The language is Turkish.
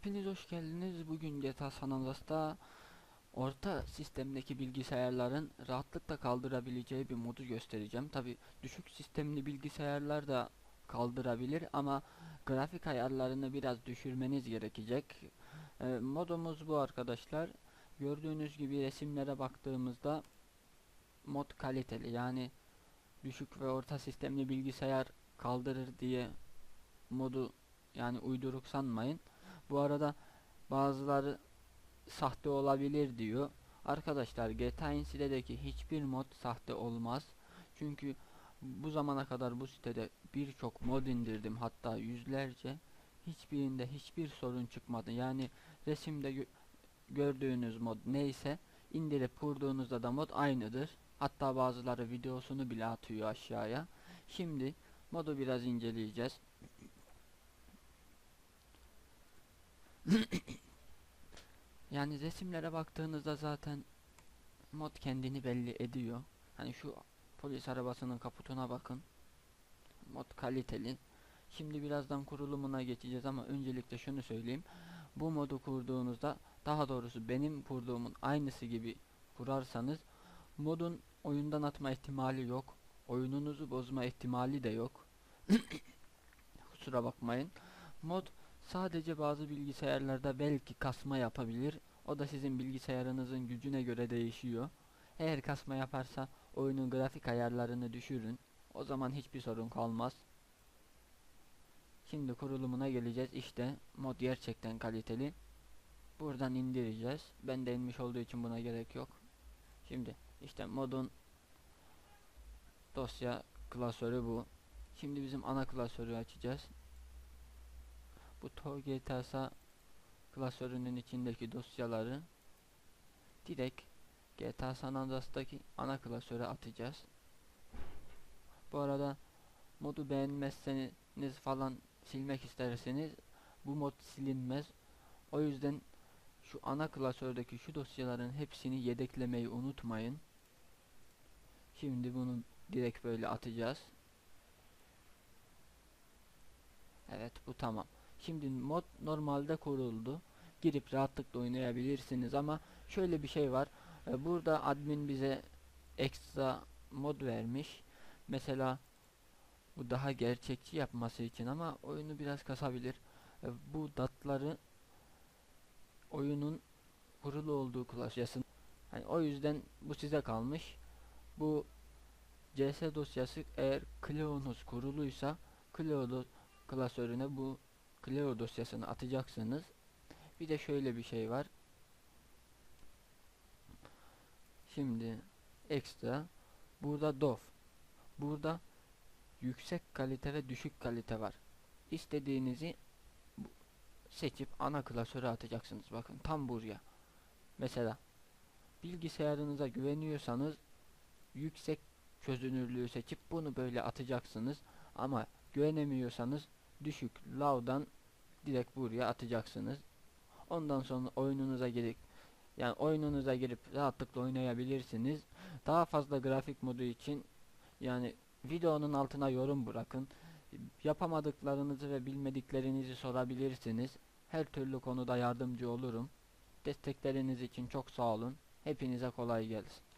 Hepiniz hoş geldiniz. Bugün GTA San Andreas'ta orta sistemdeki bilgisayarların rahatlıkla kaldırabileceği bir modu göstereceğim. Tabi düşük sistemli bilgisayarlar da kaldırabilir ama grafik ayarlarını biraz düşürmeniz gerekecek. Ee, modumuz bu arkadaşlar. Gördüğünüz gibi resimlere baktığımızda mod kaliteli yani düşük ve orta sistemli bilgisayar kaldırır diye modu yani uyduruk sanmayın. Bu arada bazıları sahte olabilir diyor. Arkadaşlar GTA sitedeki hiçbir mod sahte olmaz. Çünkü bu zamana kadar bu sitede birçok mod indirdim hatta yüzlerce. Hiçbirinde hiçbir sorun çıkmadı. Yani resimde gö gördüğünüz mod neyse indirip kurduğunuzda da mod aynıdır. Hatta bazıları videosunu bile atıyor aşağıya. Şimdi modu biraz inceleyeceğiz. yani resimlere baktığınızda zaten mod kendini belli ediyor. Hani şu polis arabasının kaputuna bakın. Mod kaliteli. Şimdi birazdan kurulumuna geçeceğiz ama öncelikle şunu söyleyeyim. Bu modu kurduğunuzda daha doğrusu benim kurduğumun aynısı gibi kurarsanız modun oyundan atma ihtimali yok. Oyununuzu bozma ihtimali de yok. Kusura bakmayın. Mod Sadece bazı bilgisayarlarda belki kasma yapabilir. O da sizin bilgisayarınızın gücüne göre değişiyor. Eğer kasma yaparsa oyunun grafik ayarlarını düşürün. O zaman hiçbir sorun kalmaz. Şimdi kurulumuna geleceğiz. İşte mod gerçekten kaliteli. Buradan indireceğiz. Ben de inmiş olduğu için buna gerek yok. Şimdi işte modun dosya klasörü bu. Şimdi bizim ana klasörü açacağız. Bu TOGTASA klasörünün içindeki dosyaları direkt GTA San Andreas'taki ana klasöre atacağız. Bu arada modu beğenmezseniz falan silmek isterseniz bu mod silinmez. O yüzden şu ana klasördeki şu dosyaların hepsini yedeklemeyi unutmayın. Şimdi bunu direkt böyle atacağız. Evet bu tamam. Şimdi mod normalde kuruldu. Girip rahatlıkla oynayabilirsiniz ama şöyle bir şey var. E, burada admin bize ekstra mod vermiş. Mesela bu daha gerçekçi yapması için ama oyunu biraz kasabilir. E, bu datları oyunun kurulu olduğu klasyasın. Yani o yüzden bu size kalmış. Bu CS dosyası eğer Cleo'nuz kuruluysa Cleo klasörüne bu Clio dosyasını atacaksınız. Bir de şöyle bir şey var. Şimdi ekstra burada DOF. Burada yüksek kalite ve düşük kalite var. İstediğinizi seçip ana klasöre atacaksınız. Bakın tam buraya. Mesela bilgisayarınıza güveniyorsanız yüksek çözünürlüğü seçip bunu böyle atacaksınız. Ama güvenemiyorsanız düşük lavdan direkt buraya atacaksınız. Ondan sonra oyununuza girip yani oyununuza girip rahatlıkla oynayabilirsiniz. Daha fazla grafik modu için yani videonun altına yorum bırakın. Yapamadıklarınızı ve bilmediklerinizi sorabilirsiniz. Her türlü konuda yardımcı olurum. Destekleriniz için çok sağ olun. Hepinize kolay gelsin.